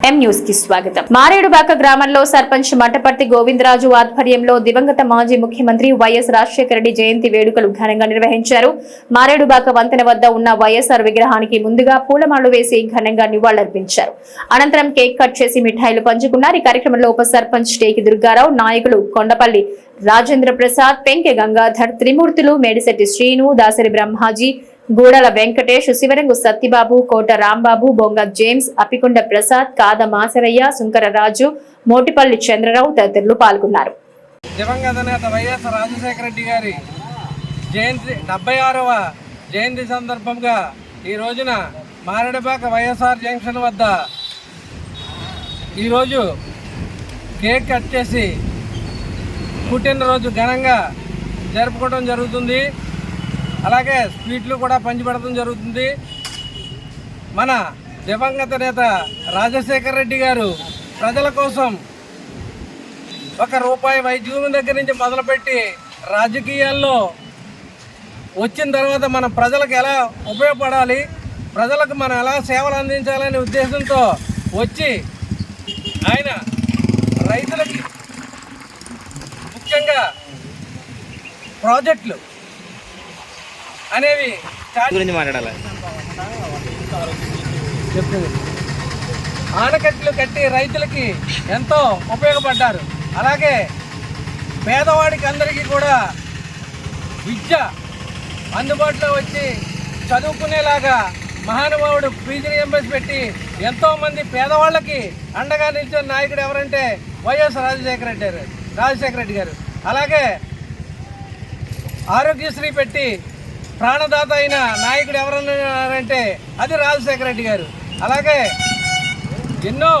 ఎం న్యూస్కి స్వాగతం. మారేడుబాక గ్రామంలో సర్పంచ్ మట్టపర్తి గోవిందరాజు ఆధ్వర్యంలో దివంగత మాజీ ముఖ్యమంత్రి వైఎస్ రాజశేఖర రెడ్డి జయంతి వేడుకలు ఘనంగా నిర్వహించారు. మారేడుబాక వంతెన వద్ద ఉన్న వైఎస్ఆర్ విగ్రహానికి ముందుగా పూలమాలు వేసి ఘనంగా నివాళులర్పించారు. అనంతరం కేక్ కట్ చేసి మిఠాయిలు పంచుకున్నారు. ఈ కార్యక్రమంలో ఉప సర్పంచ్ టేకి దుర్గారావు నాయకులు కొండపల్లి రాజేంద్ర ప్రసాద్ పెంకె గంగాధర్ త్రిమూర్తులు మేడిశెట్టి శ్రీను దాసరి బ్రహ్మాజీ గూడల వెంకటేష్ శివరంగు సత్యబాబు కోట రాంబాబు బొంగ జేమ్స్ అపికొండ ప్రసాద్ కాద మాసరయ్య సుంకర రాజు మోటిపల్లి చంద్రరావు తదితరులు పాల్గొన్నారు. దివంగత నేత వైఎస్ రాజశేఖర రెడ్డి గారి జయంతి డెబ్బై ఆరవ జయంతి సందర్భంగా ఈ రోజున మారేడుపాక వైఎస్ఆర్ జంక్షన్ వద్ద ఈరోజు కేక్ కట్ చేసి పుట్టినరోజు ఘనంగా జరుపుకోవడం జరుగుతుంది. అలాగే స్వీట్లు కూడా పంచిపెడతం జరుగుతుంది. మన దివంగత నేత రాజశేఖర రెడ్డి గారు ప్రజల కోసం ఒక రూపాయి వైద్యం దగ్గర నుంచి మొదలుపెట్టి రాజకీయాల్లో వచ్చిన తర్వాత మన ప్రజలకు ఎలా ఉపయోగపడాలి ప్రజలకు మనం ఎలా సేవలు అందించాలనే ఉద్దేశంతో వచ్చి ఆయన రైతులకి ముఖ్యంగా ప్రాజెక్టులు అనేవి గురించి మాట్లాడాలి? చెప్తుంది ఆనకట్టలు కట్టి రైతులకి ఎంతో ఉపయోగపడ్డారు. అలాగే పేదవాడికి అందరికీ కూడా విద్య అందుబాటులో వచ్చి చదువుకునేలాగా మహానుభావుడు ఫీజు రియంబర్స్ పెట్టి ఎంతోమంది పేదవాళ్ళకి అండగా నిలిచిన నాయకుడు ఎవరంటే వైఎస్ రాజశేఖర రెడ్డి గారు. రాజశేఖర రెడ్డి గారు. అలాగే ఆరోగ్యశ్రీ పెట్టి ప్రాణదాత అయిన నాయకుడు ఎవరన్నారంటే అది రాజశేఖర రెడ్డి గారు. అలాగే ఎన్నో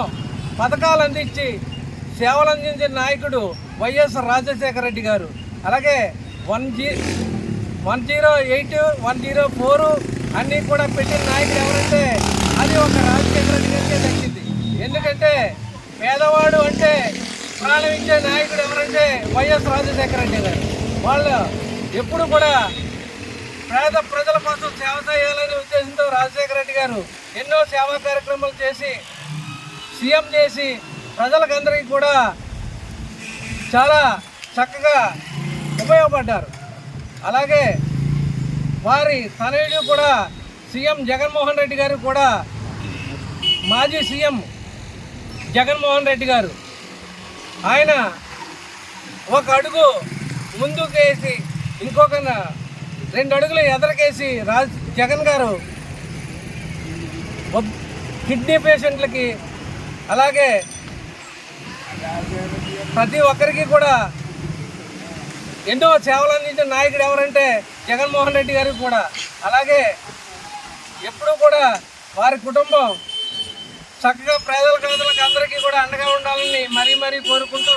పథకాలు అందించి సేవలు అందించిన నాయకుడు వైఎస్ రాజశేఖర రెడ్డి గారు. అలాగే one G one zero eight one zero four అన్నీ కూడా పెట్టిన నాయకుడు ఎవరంటే అది ఒక రాజశేఖర రెడ్డి గారికే దక్కింది. ఎందుకంటే పేదవాడు అంటే ప్రాణం ఇచ్చే నాయకుడు ఎవరంటే వైఎస్ రాజశేఖర రెడ్డి గారు. వాళ్ళు ఎప్పుడు కూడా పేద ప్రజల కోసం సేవ చేయాలనే ఉద్దేశంతో రాజశేఖర రెడ్డి గారు ఎన్నో సేవా కార్యక్రమాలు చేసి సీఎం చేసి ప్రజలకందరికీ కూడా చాలా చక్కగా ఉపయోగపడ్డారు. అలాగే వారి తనయుడు కూడా సీఎం జగన్మోహన్ రెడ్డి గారు కూడా మాజీ సీఎం జగన్మోహన్ రెడ్డి గారు. ఆయన ఒక అడుగు ముందుకేసి ఇంకొక రెండు అడుగులు ఎదరకేసి రాజ్ జగన్ గారు కిడ్నీ పేషెంట్లకి అలాగే ప్రతి ఒక్కరికి కూడా ఎన్నో సేవలు అందించిన నాయకుడు ఎవరంటే జగన్మోహన్ రెడ్డి గారికి కూడా. అలాగే ఎప్పుడూ కూడా వారి కుటుంబం చక్కగా ప్రజల ప్రజలకు అందరికీ కూడా అండగా ఉండాలని మరీ మరీ కోరుకుంటూ